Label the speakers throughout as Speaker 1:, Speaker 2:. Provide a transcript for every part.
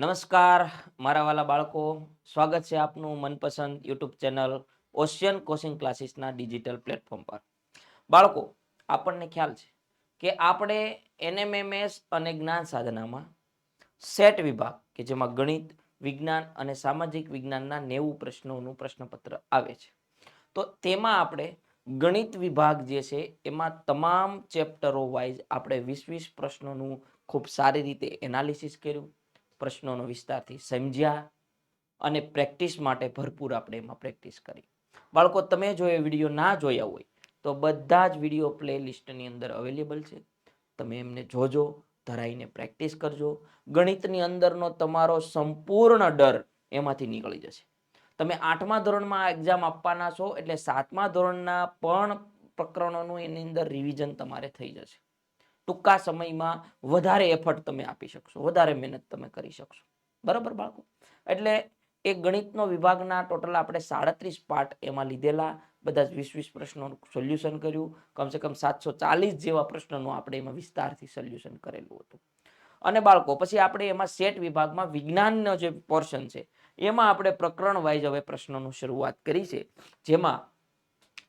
Speaker 1: નમસ્કાર, મારા વાલા બાળકો. સ્વાગત છે આપનું મનપસંદ યુટ્યુબ ચેનલ ઓશિયન કોચિંગ ક્લાસીસના ડિજિટલ પ્લેટફોર્મ પર. બાળકો, આપણને ખ્યાલ છે કે આપણે એનએમએમએસ અને જ્ઞાન સાધનામાં સેટ વિભાગ, કે જેમાં ગણિત, વિજ્ઞાન અને સામાજિક વિજ્ઞાનના નેવું પ્રશ્નોનું પ્રશ્નપત્ર આવે છે. તો તેમાં આપણે ગણિત વિભાગ જે છે, એમાં તમામ ચેપ્ટરો વાઇઝ આપણે વીસ વીસ પ્રશ્નોનું ખૂબ સારી રીતે એનાલિસિસ કર્યું. પ્રશ્નોનો વિસ્તારથી સમજ્યા અને પ્રેક્ટિસ માટે ભરપૂર આપણે એમાં પ્રેક્ટિસ કરી. બાળકો, તમે જો એ વીડિયો ના જોયા હોય, તો બધા જ વીડિયો પ્લે લિસ્ટની અંદર અવેલેબલ છે. તમે એમને જોજો, ધરાઈને પ્રેક્ટિસ કરજો. ગણિતની અંદરનો તમારો સંપૂર્ણ ડર એમાંથી નીકળી જશે. તમે આઠમા ધોરણમાં એક્ઝામ આપવાના છો, એટલે સાતમા ધોરણના પણ પ્રકરણોનું એની અંદર રિવિઝન તમારે થઈ જશે. ટૂંકા સમયમાં વધારે એફર્ટ તમે આપી શકશો, વધારે મહેનત તમે કરી શકશો. બરાબર બાળકો? એટલે એ ગણિતનો વિભાગના ટોટલ આપણે સાડત્રીસ પાર્ટ એમાં લીધેલા, બધા જ વીસ વીસ પ્રશ્નોનું સોલ્યુશન કર્યું. કમસે કમ સાતસો ચાલીસ જેવા પ્રશ્નોનું આપણે એમાં વિસ્તારથી સોલ્યુશન કરેલું હતું. અને બાળકો, પછી આપણે એમાં સેટ વિભાગમાં વિજ્ઞાનનો જે પોર્શન છે, એમાં આપણે પ્રકરણ વાઇઝ હવે પ્રશ્નોનું શરૂઆત કરી છે. જેમાં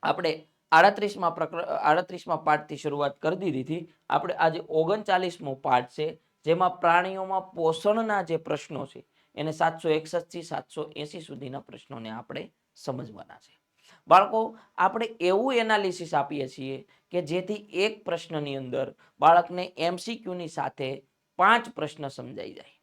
Speaker 1: આપણે આડત્રીસમાં પ્રકર આડત્રીસમાં પાઠથી શરૂઆત કરી દીધી હતી. આપણે આજે ઓગણચાલીસમો પાઠ છે, જેમાં પ્રાણીઓમાં પોષણના જે પ્રશ્નો છે, એને સાતસો એકસઠથી સાતસો એંસી સુધીના પ્રશ્નોને આપણે સમજવાના છે. બાળકો, આપણે એવું એનાલિસિસ આપીએ છીએ કે જેથી એક પ્રશ્નની અંદર બાળકને એમસીક્યુની સાથે પાંચ પ્રશ્ન સમજાઈ જાય.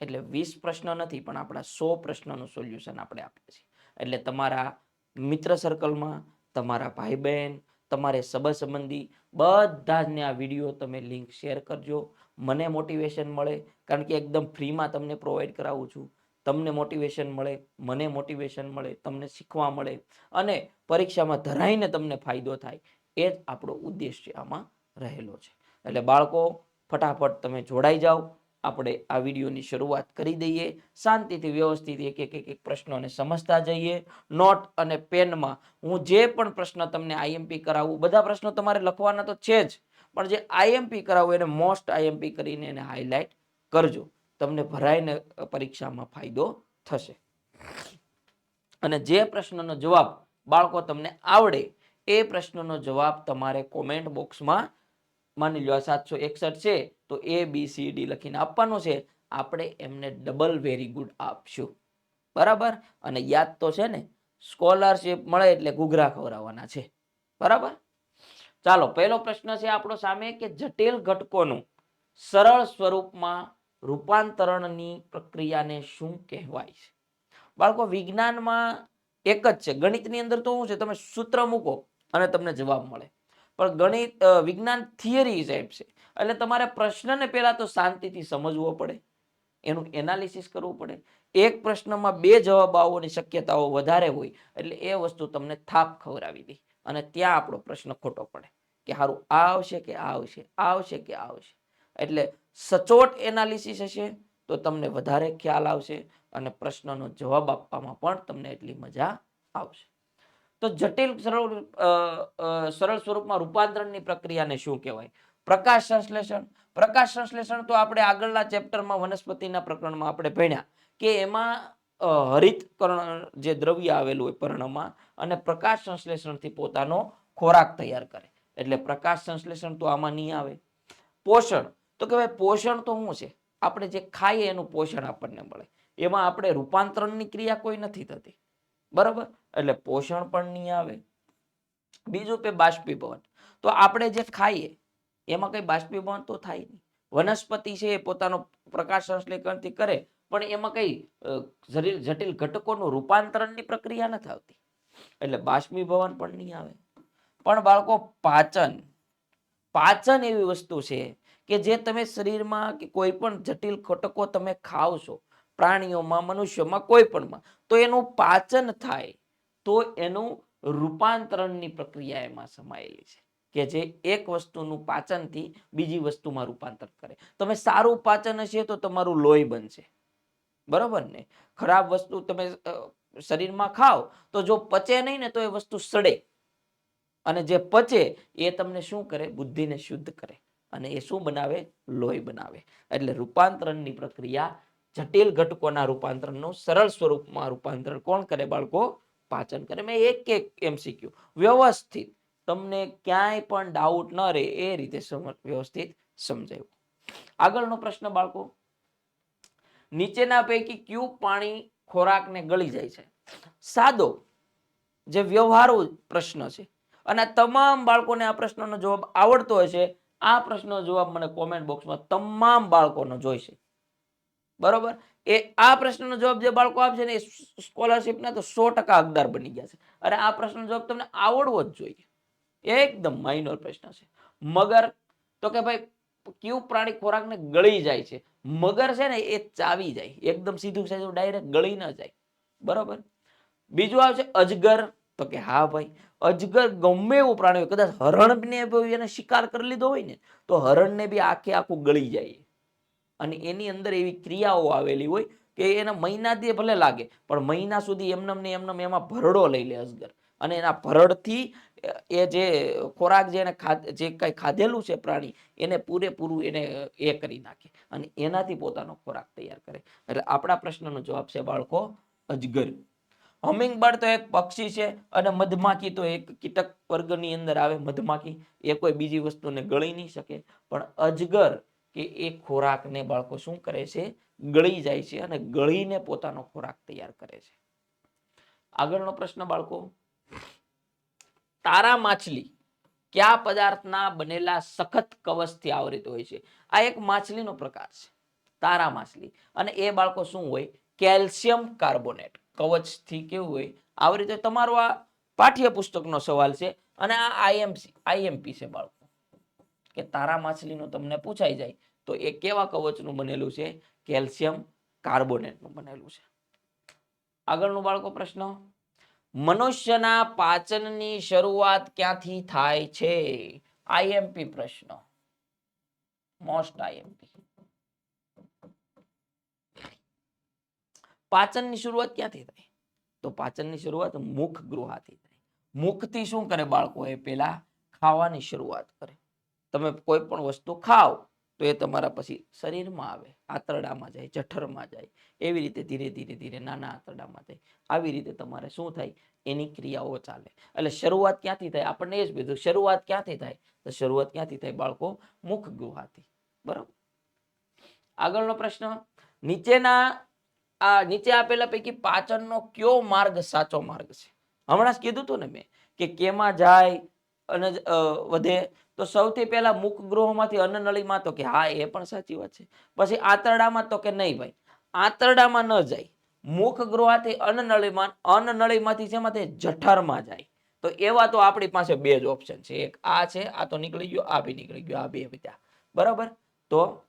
Speaker 1: એટલે વીસ પ્રશ્ન નથી, પણ આપણા સો પ્રશ્નનું સોલ્યુશન આપણે આપીએ છીએ. એટલે તમારા મિત્ર સર્કલમાં તમારા ભાઈ બહેન તમારે સબ સંબંધી બધાને આ વીડિયો તમે લિંક શેર કરજો. મને મોટિવેશન મળે, કારણ કે એકદમ ફ્રીમાં તમને પ્રોવાઈડ કરાવું છું. તમને મોટિવેશન મળે, મને મોટિવેશન મળે, તમને શીખવા મળે અને પરીક્ષામાં ધરાઈને તમને ફાયદો થાય. એ જ આપણો ઉદ્દેશ્ય આમાં રહેલો છે. એટલે બાળકો, ફટાફટ તમે જોડાઈ જાઓ. આપણે આ વિડીયોની શરૂઆત કરી દઈએ. શાંતિથી વ્યવસ્થિત એક એક એક પ્રશ્નોને સમજતા જઈએ. નોટ અને પેનમાં હું જે પણ પ્રશ્ન તમને આઈએમપી કરાવું, બધા પ્રશ્નો તમારે લખવાના તો છે જ. પણ જે આઈએમપી કરાવું એને મોસ્ટ આઈએમપી કરીને એને હાઇલાઇટ કરજો. તમને ભરાઈને પરીક્ષામાં ફાયદો થશે. અને જે પ્રશ્નનો જવાબ બાળકો તમને આવડે, એ પ્રશ્નનો જવાબ તમારે કોમેન્ટ બોક્સમાં માની લો સાતસો એકસઠ છે. તો એ બી સી ડી લખીને આપવાનો છે. આપણે એમને ડબલ વેરી ગુડ આપશું. બરાબર? અને યાદ તો છે ને સ્કોલરશિપ મળે એટલે ઘૂઘરા ખવડાવવાના છે. બરાબર? ચાલો, પહેલો પ્રશ્ન છે આપણો સામે કે જટિલ ઘટકોનું સરળ સ્વરૂપમાં રૂપાંતરણની પ્રક્રિયાને શું કહેવાય છે? બાળકો, વિજ્ઞાનમાં એક જ છે. ગણિતની અંદર તો શું છે? તમે સૂત્ર મૂકો અને તમને જવાબ મળે. પણ ગણિત વિજ્ઞાન થિયરી સાહેબ છે. એટલે તમારે પ્રશ્નને પહેલાં તો શાંતિથી સમજવો પડે. એનું એનાલિસિસ કરવું પડે. એક પ્રશ્નમાં બે જવાબ આવવાની શક્યતાઓ વધારે હોય એટલે એ વસ્તુ તમને થાપ ખવડાવી દે અને ત્યાં આપણો પ્રશ્ન ખોટો પડે કે સારું આ આવશે કે આ આવશે આ આવશે કે આ આવશે. એટલે સચોટ એનાલિસિસ હશે તો તમને વધારે ખ્યાલ આવશે અને પ્રશ્નનો જવાબ આપવામાં પણ તમને એટલી મજા આવશે. તો જટિલ સરળ સરળ સ્વરૂપમાં રૂપાંતરણની પ્રક્રિયાને શું કહેવાય? પ્રકાશ સંશ્લેષણ. પ્રકાશ સંશ્લેષણ તો આપણે આગળના ચેપ્ટરમાં વનસ્પતિના પ્રકરણમાં આપણે ભણ્યા કે એમાં હરિતકરણ જે દ્રવ્ય આવેલું હોય પર્ણમાં અને પ્રકાશ સંશ્લેષણથી પોતાનો ખોરાક તૈયાર કરે. એટલે પ્રકાશ સંશ્લેષણ તો આમાં નહીં આવે. પોષણ. તો કે ભાઈ પોષણ તો શું છે? આપણે જે ખાઈએ એનું પોષણ આપણને મળે. એમાં આપણે રૂપાંતરણની ક્રિયા કોઈ નથી થતી. બરાબર? એટલે પોષણ પણ નહીં આવે. બીજું કે બાષ્પીભવન. તો આપણે જે ખાઈએ એમાં કઈ બાષ્પીભવન તો થાય નહીં. વનસ્પતિ છે એ પોતાનો પ્રકાશ સંશ્લેષણથી કરે, પણ એમાં કઈ જટિલ ઘટકોનું રૂપાંતરણની પ્રક્રિયા નથી આવતી. એટલે બાષ્પીભવન પણ નહીં આવે. પણ બાળકો, પાચન પાચન એવી વસ્તુ છે કે જે તમે શરીરમાં કે કોઈ પણ જટિલ ઘટકો તમે ખાવ છો, પ્રાણીઓમાં, મનુષ્યોમાં, કોઈ પણમાં, તો એનું પાચન થાય, તો એનું રૂપાંતરણની પ્રક્રિયા એમાં સમાયેલી છે. કે જે એક વસ્તુનું પાચનથી બીજી વસ્તુમાં રૂપાંતર કરે. તમે સારું પાચન હશે તો તમારું લોહી બનશે. બરાબર ને? ખરાબ વસ્તુ તમે શરીરમાં ખાઓ તો જો પચે નહીં ને તો એ વસ્તુ સડે. અને જે પચે એ તમને શું કરે? બુદ્ધિને શુદ્ધ કરે. અને એ શું બનાવે? લોહી બનાવે. એટલે રૂપાંતરણની પ્રક્રિયા જટિલ ઘટકોના રૂપાંતરણનું સરળ સ્વરૂપમાં રૂપાંતરણ કોણ કરે બાળકો? પાચન કરે. મેં એક એક એમસીક્યુ વ્યવસ્થિત. તમને ક્યાંય પણ ડાઉટ ન રહે એ રીતે વ્યવસ્થિત સમજાયું. આગળનો પ્રશ્ન બાળકો. નીચેના પૈકી કયું પાણી ખોરાકને ગળી જાય છે? સાદો જે વ્યવહારુ પ્રશ્ન છે. અને તમામ બાળકોને આ પ્રશ્નનો જવાબ આવડતો હોય છે, આ પ્રશ્નનો જવાબ મને કોમેન્ટ બોક્સમાં તમામ બાળકોનો જોઈશે. બરોબર? એ આ પ્રશ્નનો જવાબ જે બાળકો આપશે ને એ સ્કોલરશિપના તો સો ટકા હકદાર બની ગયા છે. અને આ પ્રશ્નનો જવાબ તમને આવડવો જ જોઈએ. એકદમ માઇનોર પ્રશ્ન છે. મગર તો કે ભાઈ કયું પ્રાણી ખોરાકને ગળી જાય છે? મગર છે ને એ ચાવી જાય. એકદમ સીધું સાધું ડાયરેક્ટ ગળી ન જાય. બરોબર? બીજું આવશે અજગર. તો કે હા ભાઈ, અજગર ગમે એવું પ્રાણી હોય, કદાચ હરણને એને શિકાર કરી લીધો હોય ને, તો હરણને બી આખે આખું ગળી જાય. અને એની અંદર એવી ક્રિયાઓ આવેલી હોય કે એના મહિનાથી ભલે લાગે, પણ મહિના સુધી એમનેમ ને એમનેમ એમાં ભરડો લઈ લે અજગર. અને એના ભરડથી એ જે ખોરાક જે જે કઈ ખાધેલું છે પ્રાણી, એને પૂરેપૂરું એને, એ કરી નાખે અને એનાથી પોતાનો ખોરાક તૈયાર કરે. એટલે આપણા પ્રશ્નનો જવાબ છે બાળકો, અજગર. હમિંગબર્ડ તો એક પક્ષી છે અને મધમાખી તો એક કીટક વર્ગની અંદર આવે, મધમાખી એ કોઈ બીજી વસ્તુને ગળી નહીં શકે. પણ અજગર કે એ ખોરાકને બાળકો શું કરે છે? ગળી જાય છે અને ગળીને પોતાનો ખોરાક તૈયાર કરે છે. આગળનો પ્રશ્ન બાળકો તારા માછલી કયા પદાર્થના બનેલા સખત કવચથી આવરિત હોય છે? આ એક માછલીનો પ્રકાર છે. તારા માછલી. અને એ બાળકો શું હોય? Calcium carbonate. કવચથી કેવું હોય? આવરિત હોય તમારો આ પાઠ્યપુસ્તકનો સવાલ છે અને આ આઈએમસી આઈએમપી છે બાળકો. કે તારા માછલીનું તમને પૂછાઈ જાય તો એ કેવા કવચનું બનેલું છે? કેલ્શિયમ કાર્બોનેટનું બનેલું છે. આગળનું બાળકો પ્રશ્ન? મનુષ્યના પાચનની શરૂઆત ક્યાંથી થાય છે? આઈએમપી પ્રશ્ન. Most IMP. પાચનની શરૂઆત ક્યાંથી થાય? તો પાચનની શરૂઆત મુખ ગૃહાથી થાય. મુખથી શું કરે બાળકો એ પહેલા ખાવાની શરૂઆત કરે. તમે કોઈ પણ વસ્તુ ખાઓ તો એ તમારા પછી શરીરમાં આવે, આંતરડામાં જાય, જઠરમાં જાય. એવી રીતે ધીરે ધીરે ધીરે નાના આંતરડામાં જાય. આવી રીતે તમારે શું થાય? એની ક્રિયાઓ ચાલે. એટલે શરૂઆત ક્યાંથી થાય? આપણને એ જ કીધું શરૂઆત ક્યાંથી થાય? તો શરૂઆત ક્યાંથી થાય બાળકો? મુખ ગુહાથી. બરાબર? આગળનો પ્રશ્ન, નીચેના, આ નીચે આપેલા પૈકી પાચનનો કયો માર્ગ સાચો માર્ગ છે? હમણાં જ કીધું હતું ને મેં કે કેમાં જાય અને વધે તો સૌથી પહેલા મુખ ગૃહમાંથી અન્નનળીમાં તો કે હા, એ પણ સાચી વાત છે. પછી આંતરડામાં તો કે નહીં ભાઈ. આંતરડામાં ન જાય. મુખ ગૃહથી અન્નનળીમાં જેમાં તે જઠરમાં જાય. તો એવા તો આપણી પાસે બે જ ઓપ્શન છે. એક આ છે, આ તો નીકળી ગયો, આ બી નીકળી ગયો, આ બે બધા બરાબર? તો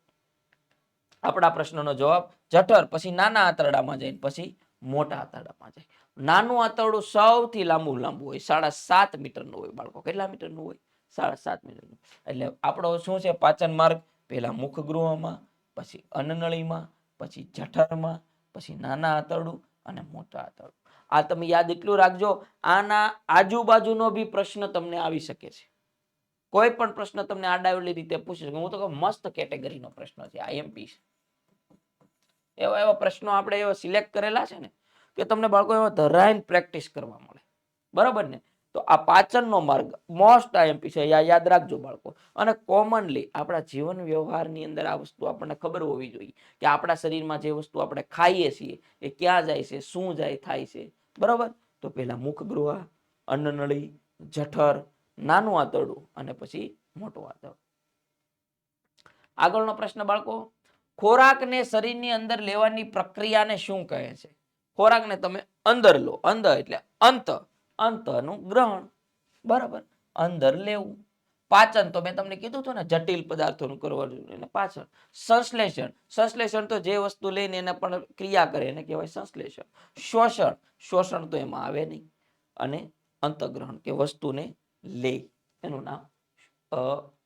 Speaker 1: આપણા પ્રશ્નનો જવાબ, જઠર, પછી નાના આંતરડામાં જઈને પછી મોટા આંતરડામાં જાય. નાનું આંતરડું સૌથી લાંબુ લાંબુ હોય, સાડા સાત મીટરનું હોય બાળકો. કેટલા મીટરનું હોય? સાડા સાત મિનિટ એટલે આપણો શું છે? પાચન માર્ગ પહેલા મુખ ગૃહમાં પછી અન્નનળીમાં, પછી જઠરમાં, પછી નાના આંતરડું અને મોટા આંતરડું. આ તમે યાદ એટલું રાખજો, આના આજુબાજુનો બી પ્રશ્ન તમને આવી શકે છે. કોઈ પણ પ્રશ્ન તમને આડાવેલી રીતે પૂછી શકે. હું તો મસ્ત કેટેગરીનો પ્રશ્ન છે. આઈએમપી એવા એવા પ્રશ્નો આપણે એવા સિલેક્ટ કરેલા છે ને, કે તમને બાળકો એવા ધરાઈને પ્રેક્ટિસ કરવા મળે. બરાબર ને? તો આ પાચનનો માર્ગ મોસ્ટ આઈએમપી છે. યાદ રાખજો બાળકો. અને કોમનલી આપણા જીવન વ્યવહારની અંદર આ વસ્તુ આપણને ખબર હોવી જોઈએ કે આપણા શરીરમાં જે વસ્તુ આપણે ખાઈએ છીએ એ ક્યાં જાય છે, શું જાય, થાય છે. બરાબર? તો પહેલા મુખ ગૃહ અન્નનળી, જઠર, નાનું આંતરડું અને પછી મોટું આંતરડું આગળનો પ્રશ્ન બાળકો, ખોરાકને શરીરની અંદર લેવાની પ્રક્રિયાને શું કહે છે? ખોરાકને તમે અંદર લો. અંદર એટલે અંત. અંતનું ગ્રહણ. બરાબર? અંદર લેવું. પાચન તો મેં તમને કીધું હતું ને, જટિલ પદાર્થોનું કરવાનું એને પાચન. સંશ્લેષણ. સંશ્લેષણ તો જે વસ્તુ લઈને એને પણ ક્રિયા કરે એને કહેવાય સંશ્લેષણ. શોષણ. શોષણ તો એમાં આવે નહીં. અને અંતગ્રહણ કે વસ્તુને લે. એનું નામ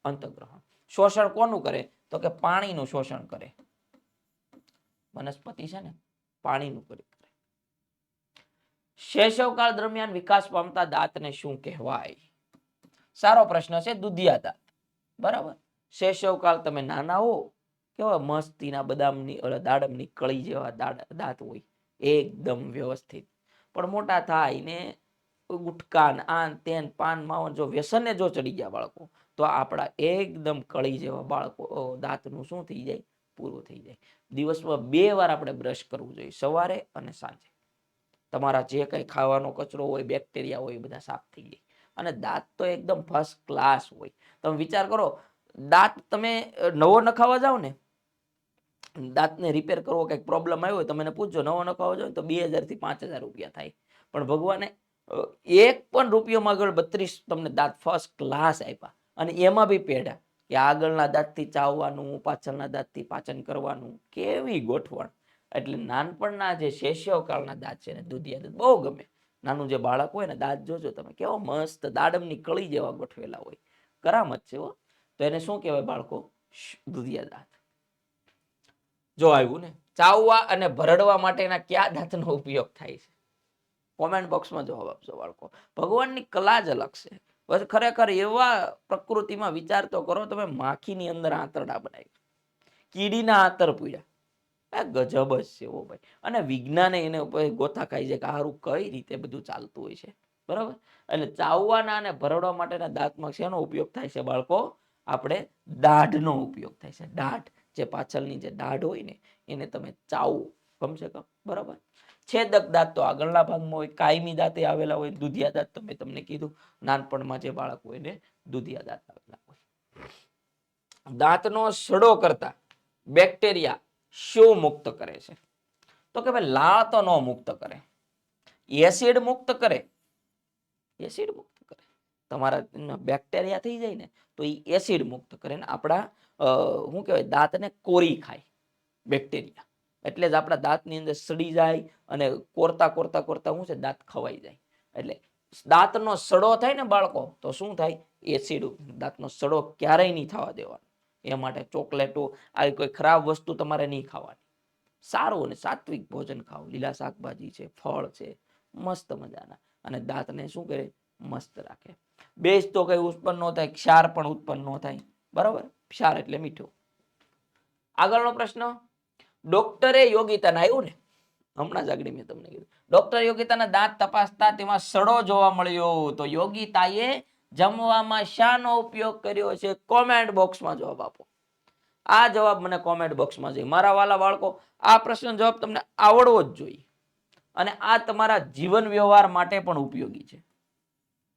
Speaker 1: અંતગ્રહણ. શોષણ કોનું કરે? તો કે પાણીનું શોષણ કરે. વનસ્પતિ છે ને, પાણીનું કરે. શૈશવકાળ દરમિયાન વિકાસ પામતા દાંતને શું કહેવાય? સારો પ્રશ્ન છે, દુધિયા દાંત. બરાબર? શૈશવકાળ તમે નાના હો, કેવા મસ્તીના બદામની દાડમની કળી જેવા દાંત હોય, એકદમ વ્યવસ્થિત. પણ મોટા થાય ને, ગુટકાન, આન, તેન, પાન, માવન, જો વ્યસનને જો ચડી ગયા બાળકો, તો આપણા એકદમ કળી જેવા બાળકો દાંતનું શું થઈ જાય? પૂરું થઈ જાય. દિવસમાં બે વાર આપણે બ્રશ કરવું જોઈએ, સવારે અને સાંજે. તમારા જે કંઈ ખાવાનો કચરો હોય બેક્ટેરિયા હોય, એ બધા સાફ થઈ જાય. અને દાંત તો એકદમ ફર્સ્ટ ક્લાસ હોય. તમે વિચાર કરો, દાંત તમે નવો નખાવા જાઓ ને, દાંતને રિપેર કરવો કંઈક પ્રોબ્લેમ આવ્યો હોય, તમે પૂછજો, નવો નખાવા જાઓ તો બે હજારથી પાંચ હજાર રૂપિયા થાય. પણ ભગવાને એક પણ રૂપિયોમાં આગળ બત્રીસ તમને દાંત ફર્સ્ટ ક્લાસ આપ્યા. અને એમાં બી પેઢા કે આગળના દાંતથી ચાવવાનું, પાછળના દાંતથી પાચન કરવાનું, કેવી ગોઠવણ. એટલે નાનપણના જે શેષ્યવકાળના દાંત છે ને, દૂધિયા દાંત બહુ ગમે. નાનું જે બાળક હોય ને, દાંત જોજો તમે. કેવો મસ્ત દાડમની કળી જેવા ગોઠવેલા હોય. કરામત છે તો એને શું કહેવાય બાળકો? દુધિયા દાંત. જો આવ્યું ને, ચાવવા અને ભરડવા માટેના કયા દાંતનો ઉપયોગ થાય છે? કોમેન્ટ બોક્સમાં જવાબ આપજો બાળકો. ભગવાનની કલા જ અલગ છે. બસ ખરેખર એવા પ્રકૃતિમાં વિચાર તો કરો, તમે માખીની અંદર આંતરડા બનાવી કીડીના આંતર પૂર્યા. ગજબ જ છે ઓ ભાઈ. અને વિજ્ઞાને એને ગોથા ખાઈ છે કે હારું કઈ રીતે બધું ચાલતું હોય છે. બરાબર? એટલે ચાવવાના અને ભરડવા માટેના દાંતમાં શેનો ઉપયોગ થાય છે બાળકો? આપણે દાઢનો ઉપયોગ થાય છે. દાઢ જે પાછળની જે દાઢ હોય ને, એને તમે ચાવો. કમસે કમ બરાબર? છેદક દાંત તો આગળના ભાગમાં હોય, કાયમી દાંતે આવેલા હોય, દૂધિયા દાંત તો મેં તમને કીધું. નાનપણમાં જે બાળક હોય ને, દૂધિયા દાંત આવેલા હોય. દાંતનો સડો કરતા બેક્ટેરિયા શું મુક્ત કરે છે? તો કે ભાઈ લાળ તો ન મુક્ત કરે. એસિડ મુક્ત કરે. એસિડ મુક્ત કરે. તમારા બેક્ટેરિયા થઈ જાય ને, તો એ એસિડ મુક્ત કરે ને આપણા શું કહેવાય, દાંતને કોરી ખાય બેક્ટેરિયા. એટલે જ આપણા દાંતની અંદર સડી જાય અને કોરતા કોરતા કોરતા શું છે? દાંત ખવાઈ જાય. એટલે દાંતનો સડો થાય ને બાળકો, તો શું થાય? એસિડ, દાંતનો સડો ક્યારેય નહીં થવા દેવાનો. એ માટે ચોકલેટો, આવી કોઈ ખરાબ વસ્તુ તમારે નહીં ખાવાની. સારું અને સાત્વિક ભોજન ખાઓ. લીલા શાકભાજી છે, ફળ છે, મસ્ત મજાના. અને દાંતને શું કરે? મસ્ત રાખે. બેસ તો કઈ ઉત્પન્ન ન થાય, ક્ષાર પણ ઉત્પન્ન ન થાય. બરાબર? ક્ષાર એટલે મીઠું. આગળનો પ્રશ્ન. ડોક્ટરે યોગિતાને આવ્યું ને? હમણાં જ આગળ મેં તમને કીધું. ડોક્ટર યોગિતાના દાંત તપાસતા તેમાં સડો જોવા મળ્યો. તો યોગિતાએ જમવામાં શાનો ઉપયોગ કર્યો છે? કોમેન્ટ બોક્સમાં જવાબ આપો. આ જવાબ મને કોમેન્ટ બોક્સમાં જોઈએ. મારા વાલા બાળકો, આ પ્રશ્નનો જવાબ તમને આવડવો જ જોઈએ. અને આ તમારા જીવન વ્યવહાર માટે પણ ઉપયોગી છે.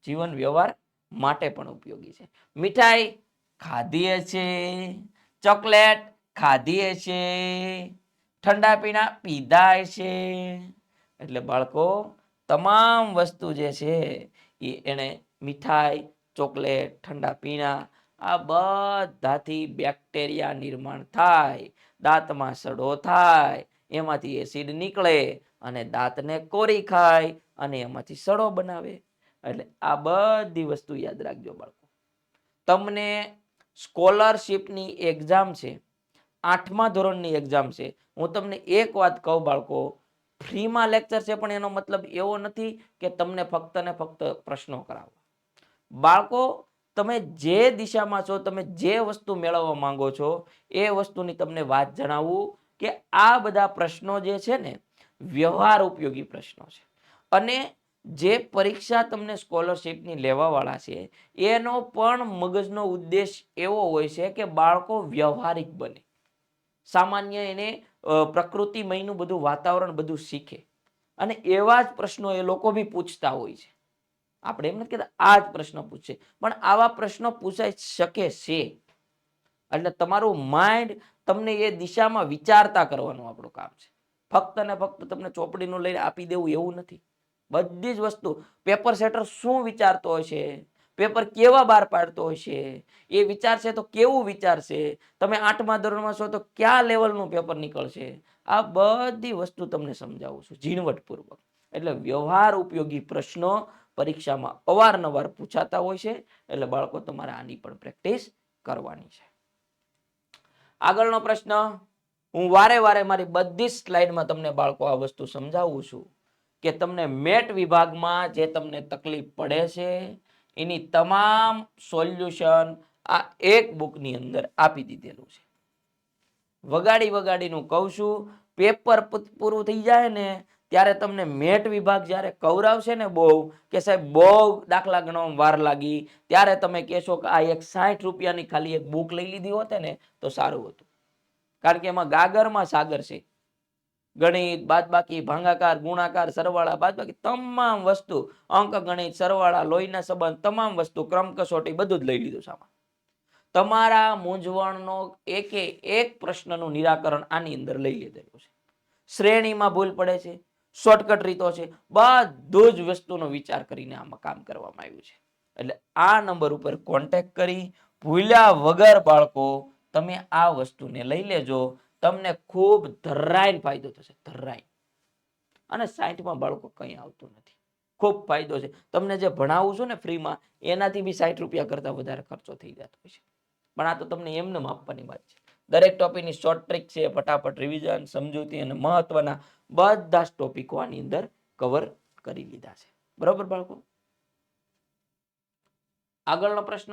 Speaker 1: જીવન વ્યવહાર માટે પણ ઉપયોગી છે. મીઠાઈ ખાધીએ છે. ચોકલેટ ખાધીએ છે. ઠંડા પીણા પીધાય છે. એટલે બાળકો, તમામ વસ્તુ જે છે એ એને મીઠાઈ, ચોકલેટ, ઠંડા પીણા, આ બધાથી બેક્ટેરિયા નિર્માણ થાય, દાંતમાં સડો થાય, એમાંથી એસિડ નીકળે અને દાંતને કોરી ખાય અને એમાંથી સડો બનાવે. એટલે આ બધી વસ્તુ યાદ રાખજો બાળકો. તમને સ્કોલરશિપની એક્ઝામ છે, આઠમા ધોરણની એક્ઝામ છે. હું તમને એક વાત કહું બાળકો, ફ્રીમાં લેક્ચર છે પણ એનો મતલબ એવો નથી કે તમને ફક્ત ને ફક્ત પ્રશ્નો કરાવવા. બાળકો, તમે જે દિશામાં છો, તમે જે વસ્તુ મેળવવા માંગો છો, એ વસ્તુની તમને વાત જણાવું કે આ બધા પ્રશ્નો જે છે ને, વ્યવહાર ઉપયોગી પ્રશ્નો છે. અને જે પરીક્ષા તમને સ્કોલરશિપની લેવાવાળા છે, એનો પણ મગજનો ઉદ્દેશ એવો હોય છે કે બાળકો વ્યવહારિક બને. સામાન્ય એને પ્રકૃતિમયનું બધું વાતાવરણ બધું શીખે. અને એવા જ પ્રશ્નો એ લોકો બી પૂછતા હોય છે. આપણે એમ નથી કહેતા, આ જ પ્રશ્ન પૂછે. પણ આવા પ્રશ્નો પૂછાઈ શકે છે. એટલે તમારું માઇન્ડ તમને એ દિશામાં વિચારતા કરવાનું આપણું કામ છે. ફક્ત ને ફક્ત તમને ચોપડીનું લઈને આપી દેવું એવું નથી. બધી જ વસ્તુ, પેપર સેટર શું વિચારતો હોય છે? પેપર કેવા બહાર પાડતો હોય છે? એ વિચારશે તો કેવું વિચારશે? તમે આઠમા ધોરણમાં છો તો કયા લેવલનું પેપર નીકળશે? આ બધી વસ્તુ તમને સમજાવું છું, ઝીણવટપૂર્વક. એટલે વ્યવહાર ઉપયોગી પ્રશ્નો પરીક્ષામાં અવારનવાર પૂછાતા હોય છે, એટલે બાળકો તમારે આની પણ પ્રેક્ટિસ કરવાની છે. આગળનો પ્રશ્ન, હું વારે વારે મારી બધી સ્લાઇડમાં તમને બાળકો આ વસ્તુ સમજાવું છું કે તમને મેટ વિભાગમાં જે તમને તકલીફ પડે છે, એની તમામ સોલ્યુશન આ એક બુકની અંદર આપી દીધેલું છે. વગાડી વગાડીનું કહું છું, પેપર પૂરું થઈ જાય ને ત્યારે તમને મેટ વિભાગ જ્યારે કવરાવશે ને બહુ, કે સાહેબ બહુ દાખલા ગણવામાં વાર લાગી, ત્યારે તમે કહેશો કે આ એક સાઠ રૂપિયાની ખાલી એક બુક લઈ લીધી હોત ને તો સારું હતું. કારણ કે એમાં ગાગરમાં સાગર છે. ગણિત, બાદબાકી, ભાંગાકાર, ગુણાકાર, સરવાળા, બાદબાકી તમામ વસ્તુ, અંક ગણિત, સરવાળા, લોહીના સંબંધ, તમામ વસ્તુ, ક્રમ કસોટી બધું જ લઈ લીધું સામાન તમારા મૂંઝવણનો એકે એક પ્રશ્નનું નિરાકરણ આની અંદર લઈ લીધેલું છે. શ્રેણીમાં ભૂલ પડે છે. શોર્ટકટ રીતો છે. બધું જ વસ્તુનો વિચાર કરીને આમાં કામ કરવામાં આવ્યું છે. એટલે આ નંબર ઉપર કોન્ટેક કરી, ભૂલ્યા વગર બાળકો, તમે આ વસ્તુને લઈ લેજો. તમને ખૂબ ધરાઈને ફાયદો થશે, ધરાઈન. અને સાઠમાં બાળકો કંઈ આવતું નથી. ખૂબ ફાયદો છે. તમને જે ભણાવું છું ને ફ્રીમાં, એનાથી બી સાઠ રૂપિયા કરતાં વધારે ખર્ચો થઈ જતો હોય છે. પણ આ તો તમને એમને આપવાની વાત છે. દરેક ટોપિકની શોર્ટ ટ્રીક છે, ફટાફટ રિવિઝન સમજૂતી અને મહત્વના બધા જ ટોપિકો આની અંદર કવર કરી લીધા છે. બરોબર બાળકો? આગળનો પ્રશ્ન,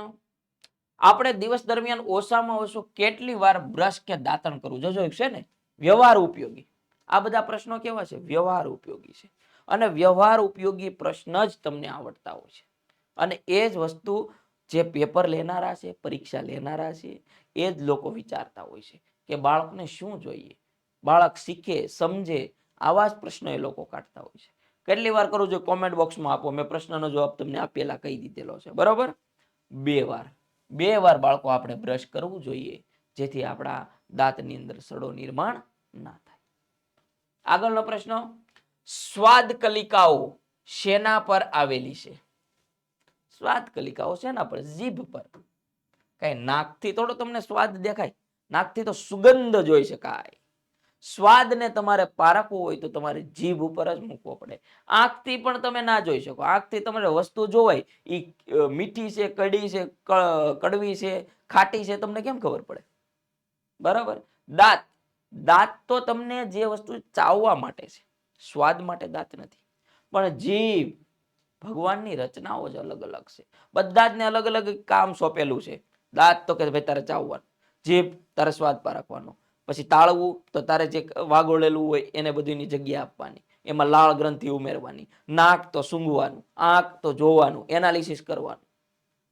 Speaker 1: આપણે દિવસ દરમિયાન ઓછામાં ઓછું કેટલી વાર બ્રશ કે દાંતણ કરવું? જોજો છે ને, વ્યવહાર ઉપયોગી. આ બધા પ્રશ્નો કેવા છે? વ્યવહાર ઉપયોગી છે. અને વ્યવહાર ઉપયોગી પ્રશ્ન જ તમને આવડતા હોય છે. અને એ જ વસ્તુ જે પેપર લેનારા છે, પરીક્ષા લેનારા છે, એ જ લોકો વિચારતા હોય છે કે બાળકને શું જોઈએ? બાળક શીખે, સમજે, આવા જ પ્રશ્નો એ લોકો કાઢતા હોય છે. કેટલી વાર કરું છું કોમેન્ટ બોક્સમાં આપો, મેં પ્રશ્નનો જવાબ તમને આપેલા કહી દીધેલો છે. બરોબર? બે વાર. બે વાર બાળકો આપણે બ્રશ કરવું જોઈએ, જેથી આપણા દાંતની અંદર સડો નિર્માણ ના થાય. આગળનો પ્રશ્ન, સ્વાદ કલિકાઓ શેના પર આવેલી છે? સ્વાદ કલિકાઓ શેના પર જીભ પર. કઈ નાકથી થોડો તમને સ્વાદ દેખાય, નાકથી તો સુગંધ જોઈ શકાય સ્વાદને તમારે પારખવું હોય તો તમારે જીભ ઉપર જ મૂકવો પડે. આંખથી પણ તમે ના જોઈ શકો. આંખથી તમારે વસ્તુ જોવાય એ મીઠી છે કડી છે કડવી છે, ખાટી છે, તમને કેમ ખબર પડે? બરાબર? દાંત. દાંત તો તમને જે વસ્તુ ચાવવા માટે છે. સ્વાદ માટે દાંત નથી. પણ જીભ ભગવાનની રચનાઓ જ અલગ અલગ છે. બધા જ ને અલગ અલગ કામ સોંપેલું છે. દાંત તો કે ભાઈ તારે ચાવવાનું, જીભ તારે સ્વાદ પારખવાનો પછી તાળવું તો તારે જે વાગોળેલું હોય એને બધીની જગ્યા આપવાની, એમાં લાળ ગ્રંથિ ઉમેરવાની, નાક તો સૂંઘવાનું, આંખ તો જોવાનું, એનાલિસિસ કરવાનું.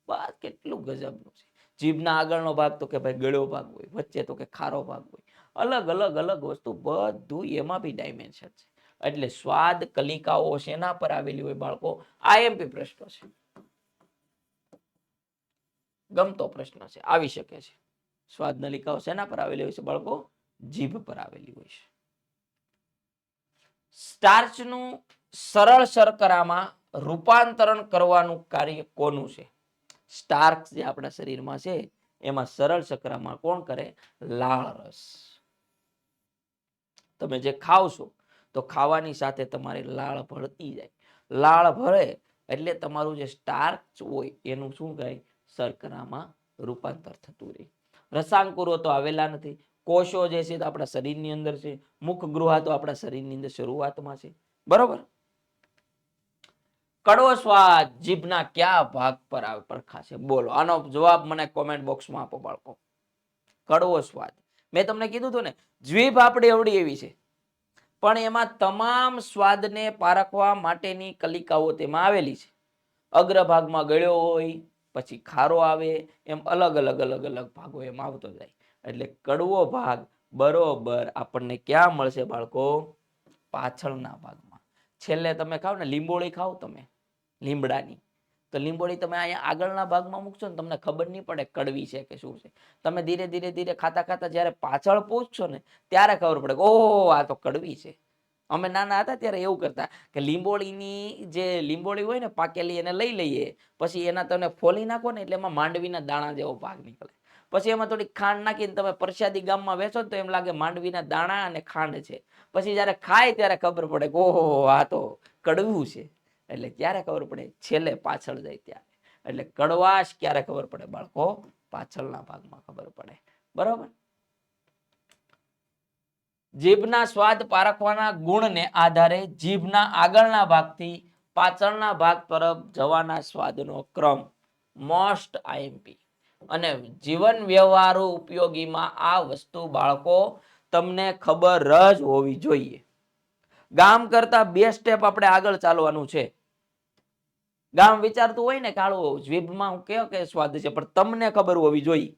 Speaker 1: બસ કેટલું ગજબનું છે. જીભના આગળનો ભાગ તો કે ભાઈ ગળ્યો ભાગ હોય, વચ્ચે તો કે ખારો ભાગ હોય. અલગ અલગ અલગ વસ્તુ બધું એમાં બી ડાયમેન્શન છે. એટલે સ્વાદ કલિકાઓ શેના પર આવેલી હોય બાળકો? આઈએમપી પ્રશ્ન છે. ગમતો પ્રશ્ન છે. આવી શકે છે. સ્વાદ નલિકાઓ શેના પર આવેલી હોય છે બાળકો? જીભ પર આવેલી હોય છે. સ્ટાર્ચનું સરળ શર્કરામાં રૂપાંતરણ કરવાનું કાર્ય કોનું છે? સ્ટાર્ક જે આપણા શરીરમાં છે, એમાં સરળ શર્કરામાં કોણ કરે? લાળ રસ. તમે જે ખાવ છો તો ખાવાની સાથે તમારી લાળ ભળતી જાય. લાળ ભળે એટલે તમારું જે સ્ટાર્ચ હોય એનું શું કહે શર્કરામાં રૂપાંતર થતું રહે. રસાંકુરો તો આવેલા નથી. કોષો જે છે તો આપણા શરીરની અંદર છે. મુખ ગૃહા તો આપણા શરીરની અંદર શરૂઆતમાં છે. બરોબર? કડવો સ્વાદ જીભના કયા ભાગ પર આવે પરખાશે બોલો. આનો જવાબ મને કોમેન્ટ બોક્સમાં આપો બાળકો. કડવો સ્વાદ. મેં તમને કીધું હતું ને, જીભ આપણી એવડી એવી છે. પણ એમાં તમામ સ્વાદને પારખવા માટેની કલિકાઓ તેમાં આવેલી છે. અગ્રભાગમાં ગળ્યો હોય, પછી ખારો આવે, એમ અલગ અલગ અલગ અલગ ભાગો એમ આવતો જાય. એટલે કડવો ભાગ બરોબર આપણને ક્યાં મળશે બાળકો? પાછળના ભાગમાં. છેલ્લે તમે ખાવ ને લીંબોળી ખાવ તમે લીમડાની તો લીંબોળી તમે અહીંયા આગળના ભાગમાં મૂકશો ને તમને ખબર નહીં પડે કડવી છે કે શું છે. તમે ધીરે ધીરે ધીરે ખાતા ખાતા જ્યારે પાછળ પહોંચશો ને ત્યારે ખબર પડે કે ઓહો, આ તો કડવી છે. અમે નાના હતા ત્યારે એવું કરતા કે લીંબોળીની જે લીંબોળી હોય ને પાકેલી એને લઈ લઈએ, પછી એના તમે ફોલી નાખો ને એટલે એમાં માંડવીના દાણા જેવો ભાગ નીકળે. પછી એમાં થોડી ખાંડ નાખીને તમે પ્રસાદી ગામમાં વેચો તો એમ લાગે માંડવીના દાણા અને ખાંડ છે. પછી જ્યારે ખાય ત્યારે ખબર પડે કે ઓહો, આ તો કડવું છે. એટલે ત્યારે ખબર પડે? છેલ્લે પાછળ જાય ત્યારે. એટલે કડવાશ ક્યારે ખબર પડે બાળકો? પાછળના ભાગમાં ખબર પડે. બરોબર? જીભના સ્વાદ પારખવાના ગુણને આધારે જીભના આગળના ભાગથી પાછળના ભાગ તરફ જવાના સ્વાદનો ક્રમ મોસ્ટ આઈએમપી અને જીવન વ્યવહારુ ઉપયોગીમાં આ વસ્તુ બાળકો તમને ખબર જ હોવી જોઈએ. ગામ કરતા બે સ્ટેપ આપણે આગળ ચાલવાનું છે. ગામ વિચારતું હોય ને કાળું જીભમાં હું કયો કે સ્વાદ છે, પણ તમને ખબર હોવી જોઈએ.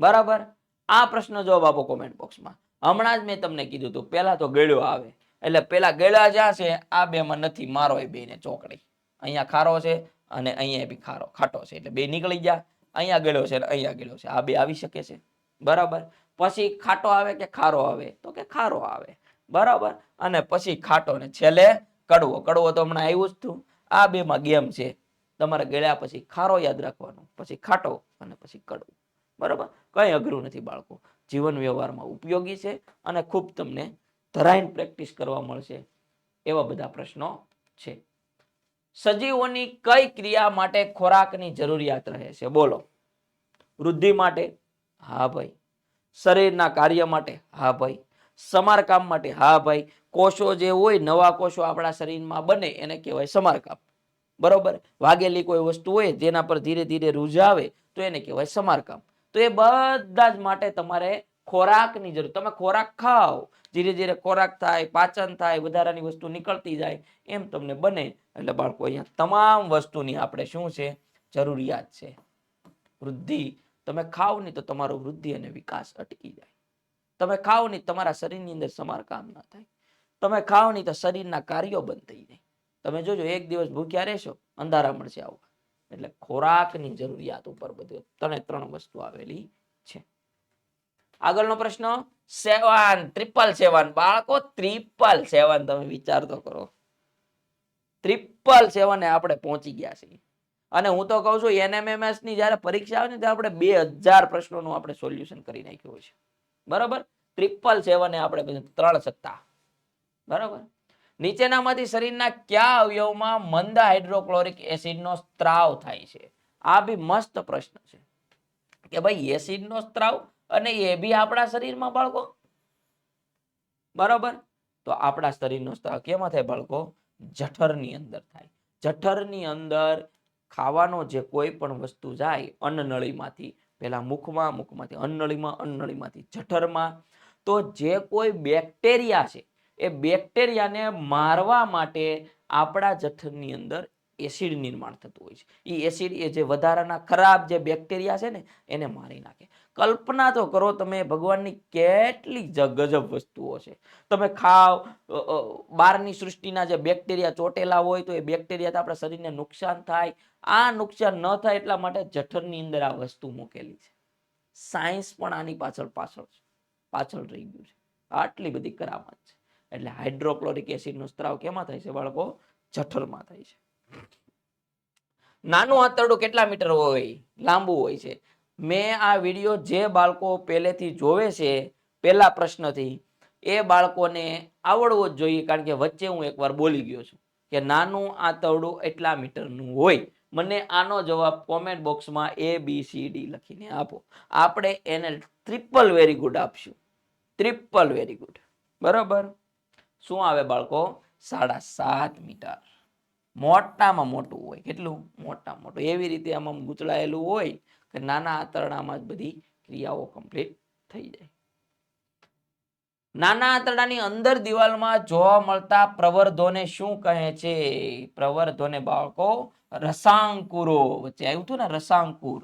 Speaker 1: બરાબર? આ પ્રશ્ન જવાબ આપો કોમેન્ટ બોક્સમાં હમણાં જ મેં તમને કીધું હતું પહેલા તો ગળ્યો આવે. એટલે પેલા ગળ્યા જ્યાં છે આ બેમાં નથી, મારો એ બેને ચોકડી. અહીંયા ખારો છે અને અહીંયા બી ખારો, ખાટો છે. એટલે બે નીકળી ગયા, અહીંયા ગળ્યો છે અહીંયા ગળ્યો છે. આ બે આવી શકે છે. બરાબર? પછી ખાટો આવે કે ખારો આવે? તો કે ખારો આવે. બરાબર? અને પછી ખાટો ને છેલ્લે કડવો. કડવો તો હમણાં આવ્યું જ હતું. આ બેમાં ગેમ છે. તમારે ગળ્યા પછી ખારો યાદ રાખવાનો, પછી ખાટો અને પછી કડવો બરાબર? કઈ અઘરું નથી બાળકો. જીવન વ્યવહારમાં ઉપયોગી છે અને ખૂબ તમને ધરાઈને પ્રેક્ટિસ કરવા મળશે એવા બધા પ્રશ્નો છે. સજીવોની કઈ ક્રિયા માટે ખોરાકની જરૂરિયાત રહે છે? બોલો. વૃદ્ધિ માટે? હા ભાઈ. શરીરના કાર્ય માટે? હા ભાઈ. સમારકામ માટે? હા ભાઈ. કોષો જે હોય, નવા કોષો આપણા શરીરમાં બને, એને કહેવાય સમારકામ. બરોબર? વાગેલી કોઈ વસ્તુ હોય, જેના પર ધીરે ધીરે રૂઝાવે તો એને કહેવાય સમારકામ. તો એ બધા જ માટે તમારે ખોરાકની જરૂર. તમે ખોરાક ખાઓ, ધીરે ધીરે ખોરાક થાય, પાચન થાય, વધારાની વસ્તુ નીકળતી જાય, એમ તમને બને. એટલે બાળકો, અહીંયા તમામ વસ્તુની આપણે શું છે? જરૂરિયાત છે. વૃદ્ધિ. તમે ખાઓ નહીં તો તમારો વૃદ્ધિ અને વિકાસ અટકી જાય. તમે ખાઓ નહીં તમારા શરીરની અંદર સમારકામ ના થાય. તમે ખાઓ નહીં તો શરીરના કાર્યો બંધ થઈ જાય. તમે જોજો, એક દિવસ ભૂખ્યા રહેશો, અંધારા મળશે આવું. એટલે ખોરાકની જરૂરિયાત ઉપર બધું ત્રણે ત્રણ વસ્તુ આવેલી છે. આગળનો પ્રશ્ન, સેવન ટ્રિપલ સેવન. બાળકો, ત્રિપલ સેવન તમે વિચાર તો કરો. ત્રિપલ સેવન આપણે પહોંચી ગયા છીએ. અને હું તો કહું છું એનએમએમએસની જ્યારે પરીક્ષા આવે ને, ત્યારે આપણે બે હજાર પ્રશ્નોનું આપણે સોલ્યુશન કરી નાખ્યું છે. બરાબર? ટ્રિપલ સેવન આપણે ત્રણ સત્તા. બરાબર? નીચેનામાંથી શરીરના કયા અવયવમાં મંદ હાઇડ્રોક્લોરિક એસિડનો સ્ત્રાવ થાય છે? આ બી મસ્ત પ્રશ્ન છે. કે ભાઈ, એસિડનો સ્ત્રાવ અને એ બી આપણા શરીરમાં બાળકો? બરાબર? તો આપણા શરીરનો સ્ત્રાવ કેમાં થાય બાળકો? જઠરની અંદર થાય. જઠરની અંદર ખાવાનો જે કોઈ પણ વસ્તુ જાય, અન્નનળીમાંથી, પેલા મુખમાં, મુખમાંથી અન્નળીમાં અન્નનળીમાંથી, જઠરમાં, તો જે કોઈ બેક્ટેરિયા છે એ બેક્ટેરિયાને મારવા માટે આપણા જઠરની અંદર એસિડ નિર્માણ થતું હોય છે. એ એસિડ એ જે વધારાના ખરાબ જે બેક્ટેરિયા છે ને, એને મારી નાખે. કલ્પના તો કરો તમે ભગવાનની કેટલી ગજબ વસ્તુઓ છે. તમે ખાવ બહારની સૃષ્ટિના જે બેક્ટેરિયા ચોટેલા હોય તો એ બેક્ટેરિયા આપણા શરીરને નુકસાન થાય. આ નુકસાન ન થાય એટલા માટે જઠરની અંદર આ વસ્તુ મૂકેલી છે. સાયન્સ પણ આની પાછળ પાછળ છે. પાછળ રહી ગયું છે. આટલી બધી કરામત છે. એટલે હાઇડ્રોક્લોરિક એસિડનો સ્ત્રાવ કેમાં થાય છે બાળકો? જઠરમાં થાય છે. નાનું આંતરડું કેટલા મીટર હોય? લાંબુ હોય છે. મેં આ વીડિયો જે બાળકો પહેલેથી જોવે છે, પહેલા પ્રશ્નથી, એ બાળકોને આવડવો જ જોઈએ, કારણ કે વચ્ચે હું એકવાર બોલી ગયો છું કે નાનું આંતરડું એટલા મીટરનું હોય. મને આનો જવાબ કોમેન્ટ બોક્સમાં એ બી સી ડી લખીને આપો. આપણે એને ટ્રિપલ વેરી ગુડ આપશું. ટ્રિપલ વેરી ગુડ બરાબર? શું આવે બાળકો? સાડા સાત મીટર. મોટામાં મોટું હોય. કેટલું? મોટામાં મોટું. એવી રીતે આમાં ગૂંચળાયેલું હોય કે નાના આંતરડામાં જ બધી ક્રિયાઓ કમ્પ્લીટ થઈ જાય. નાના આંતરડાની અંદર દિવાલમાં જોવા મળતા પ્રવર્ધોને શું કહે છે? પ્રવર્ધોને બાળકો, રસાંકુરો વચ્ચે આવ્યું હતું ને? રસાંકુર.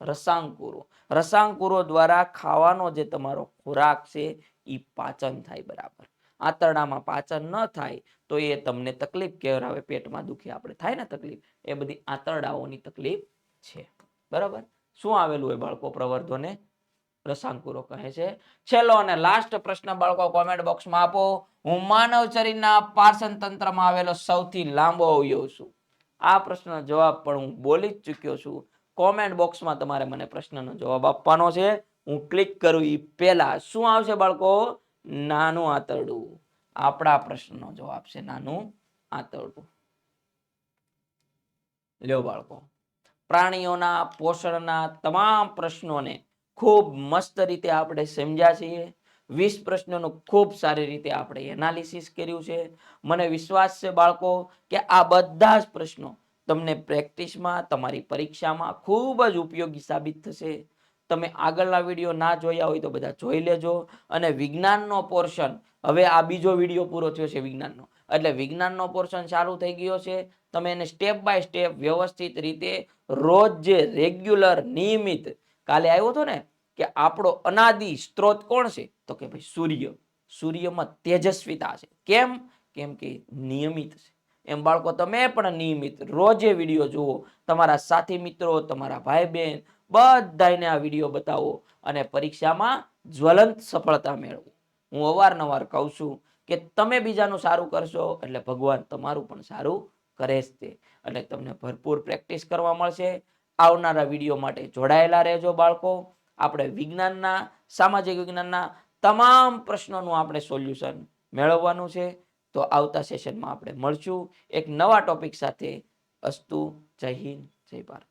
Speaker 1: રસાંકુરો. રસાંકુરો દ્વારા ખાવાનો જે તમારો ખોરાક છે એ પાચન થાય બરાબર. આંતરડામાં પાચન ન થાય, તો એ તમને તકલીફ કહેવાય પેટમાં દુખી, આપણે થાય ને તકલીફ, એ બધી આંતરડાઓની તકલીફ છે. બરાબર? શું આવેલું હોય બાળકો પ્રવર્ધોને? રસાંકુરો કહે છે. છેલ્લો અને લાસ્ટ પ્રશ્ન બાળકો કોમેન્ટ બોક્સમાં આપો. હું માનવ શરીરના પાચન તંત્રમાં આવેલો સૌથી લાંબો અવયવ છું. આ પ્રશ્નનો જવાબ પણ હું બોલી જ ચૂક્યો છું. કોમેન્ટ બોક્સમાં તમારે મને પ્રશ્નનો જવાબ આપવાનો છે. હું ક્લિક કરું એ પહેલા. શું આવશે બાળકો? નાનું આંતરડું? આપણા પ્રશ્નનો જવાબ છે નાનું આંતરડું. લ્યો બાળકો, પ્રાણીઓના પોષણના તમામ પ્રશ્નોને ખૂબ મસ્ત રીતે આપણે સમજ્યા છીએ. વીસ પ્રશ્નોનું ખૂબ સારી રીતે આપણે એનાલિસિસ કર્યું છે. મને વિશ્વાસ છે બાળકો કે આ બધા જ પ્રશ્નો તમને પ્રેક્ટિસમાં તમારી પરીક્ષામાં ખૂબ જ ઉપયોગી સાબિત થશે. તમે આગળના વીડિયો ના જોયા હોય તો બધા જોઈ લેજો. અને વિજ્ઞાનનો પોર્શન હવે આ બીજો વીડિયો પૂરો થયો છે વિજ્ઞાનનો. એટલે વિજ્ઞાનનો પોર્શન ચાલુ થઈ ગયો છે. તમે એને સ્ટેપ બાય સ્ટેપ વ્યવસ્થિત રીતે રોજ જે રેગ્યુલર નિયમિત, કાલે આવ્યો હતો ને, કે આપણો અનાદિ સ્ત્રોત કોણ છે? તો કે ભાઈ સૂર્ય. સૂર્યમાં તેજસ્વીતા છે. કેમ? કેમ કે નિયમિત છે. એમ બાળકો, તમે પણ નિયમિત. રોજે વીડિયો જુઓ. તમારા સાથી મિત્રો, તમારા ભાઈ બહેન બધાને આ વીડિયો બતાવો અને પરીક્ષામાં જ્વલંત સફળતા મેળવો. હું અવારનવાર કહું છું કે તમે બીજાનું સારું કરશો એટલે ભગવાન તમારું પણ સારું કરે જ તે. અને તમને ભરપૂર પ્રેક્ટિસ કરવા મળશે. આવનારા વીડિયો માટે જોડાયેલા રહેજો બાળકો. આપણે વિજ્ઞાનના, સામાજિક વિજ્ઞાનના તમામ પ્રશ્નોનું આપણે સોલ્યુશન મેળવવાનું છે. તો આવતા સેશનમાં આપણે મળશું. એક નવા ટોપિક સાથે. અસ્તુ, જય હિન્દ, જય ભારત.